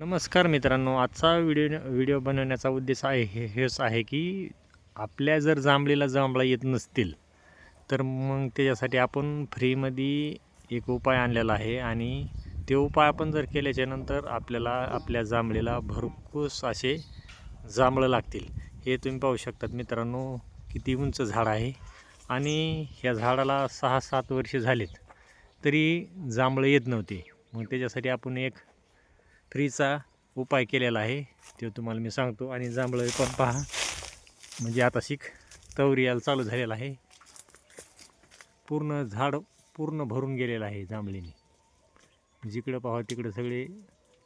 नमस्कार मित्रांनो आजचा व्हिडिओ व्हिडिओ बनवण्याचा उद्देश आहे हे हेच आहे की आपल्या जर जांभळीला जांभळा येत नसतील तर मग त्याच्यासाठी आपण फ्रीमध्ये एक उपाय आणलेला आहे आणि ते उपाय आपण जर केल्याच्यानंतर आपल्याला आपल्या जांभळीला भरपूस असे जांभळं लागतील. हे तुम्ही पाहू शकतात मित्रांनो किती उंच झाड आहे आणि ह्या झाडाला सहा सात वर्षे झालेत तरी जांभळं येत नव्हते. मग त्याच्यासाठी आपण एक फ्रीचा उपाय केलेला आहे तो तुम्हाला मी सांगतो. आणि जांभळं पण पहा. म्हणजे आता शिक तवरी यायला चालू झालेला आहे. पूर्ण झाड पूर्ण भरून गेलेलं आहे जांभळीने. जिकडं पाहा तिकडं सगळे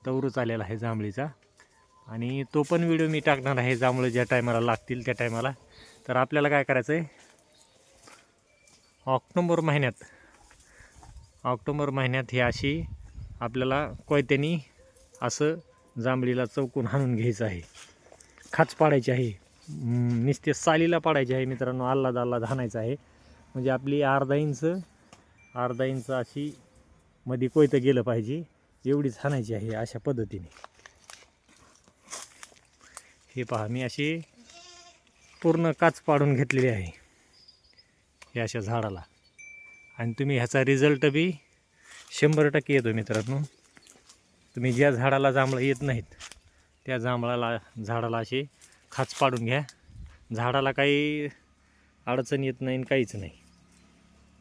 तवरच आलेला आहे जांभळीचा. आणि तो पण व्हिडिओ मी टाकणार आहे जांभळं ज्या टायमाला लागतील त्या टायमाला. तर आपल्याला काय करायचं आहे ऑक्टोंबर महिन्यात ऑक्टोंबर महिन्यात ही अशी आपल्याला कोयत्यानी असं जांभळीला चौकून हाणून घ्यायचं आहे. खाच पाडायची आहे. नुसते सालीला पाडायची आहे मित्रांनो. आल्लाद आल्लाद हाणायचं आहे. म्हणजे आपली अर्धा इंच अर्धा इंच अशी मध्ये कोयतं गेलं पाहिजे. एवढीच हाणायची आहे अशा पद्धतीने. हे पहा मी अशी पूर्ण काच पाडून घेतलेली आहे. हे अशा झाडाला. आणि तुम्ही ह्याचा रिझल्ट बी शंभर टक्के येतो मित्रांनो. तुम्ही ज्या झाडाला जांभळं येत नाहीत त्या जांभळाला झाडाला असे खाच पाडून घ्या. झाडाला काही अडचण येत नाही आणि काहीच नाही.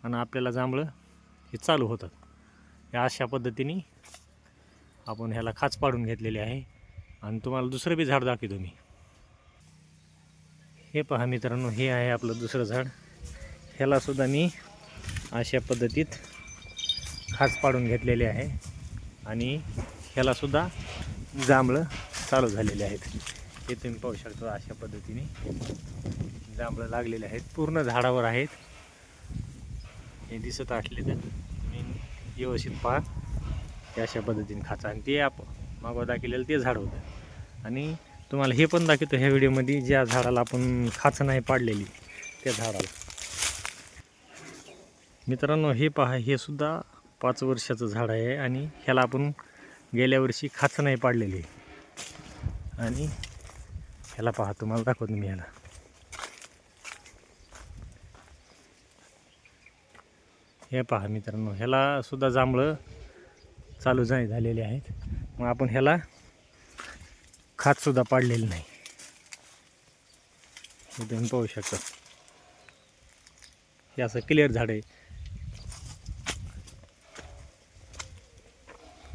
आणि आपल्याला जांभळं हे चालू होतात. या अशा पद्धतीने आपण ह्याला खाच पाडून घेतलेले आहे. आणि तुम्हाला दुसरं बी झाड दाखवतो मी. हे पहा मित्रांनो हे आहे आपलं दुसरं झाड. ह्यालासुद्धा मी अशा पद्धतीत खाच पाडून घेतलेले आहे. आणि ह्यालासुद्धा जांभळं चालू झालेले आहेत. हे तुम्ही पाहू शकता अशा पद्धतीने जांभळं लागलेले आहेत. पूर्ण झाडावर आहेत. हे दिसत असले तर तुम्ही व्यवस्थित पहा. हे अशा पद्धतीने खाचा. आणि ते आप मागवा दाखवलेलं ते झाड होतं. आणि तुम्हाला हे पण दाखवतो ह्या व्हिडिओमध्ये ज्या झाडाला आपण खाचं नाही पाडलेली त्या झाडाला. मित्रांनो हे पहा हे सुद्धा पाच वर्षाचं झाड आहे आणि ह्याला आपण गेल्या वर्षी खाच नाही पाडलेली. आणि ह्याला पहा तुम्हाला दाखवतो मी ह्याला. हे पहा मित्रांनो ह्याला सुद्धा जांभळं चालू नाही झालेले आहेत. मग आपण ह्याला खातसुद्धा पाडलेली नाही. हे तुम्ही पाहू शकता. हे असं क्लिअर झाड आहे.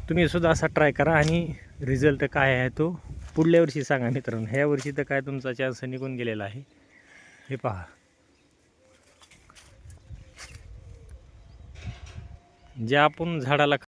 तुम्ही सुद्धा असा ट्राय करा आणि रिझल्ट काय आहे तो पुढल्या वर्षी सांगा मित्रांनो. ह्या वर्षी तर काय तुमचा चान्स निघून गेलेला आहे. हे पहा. जे आपण झाडाला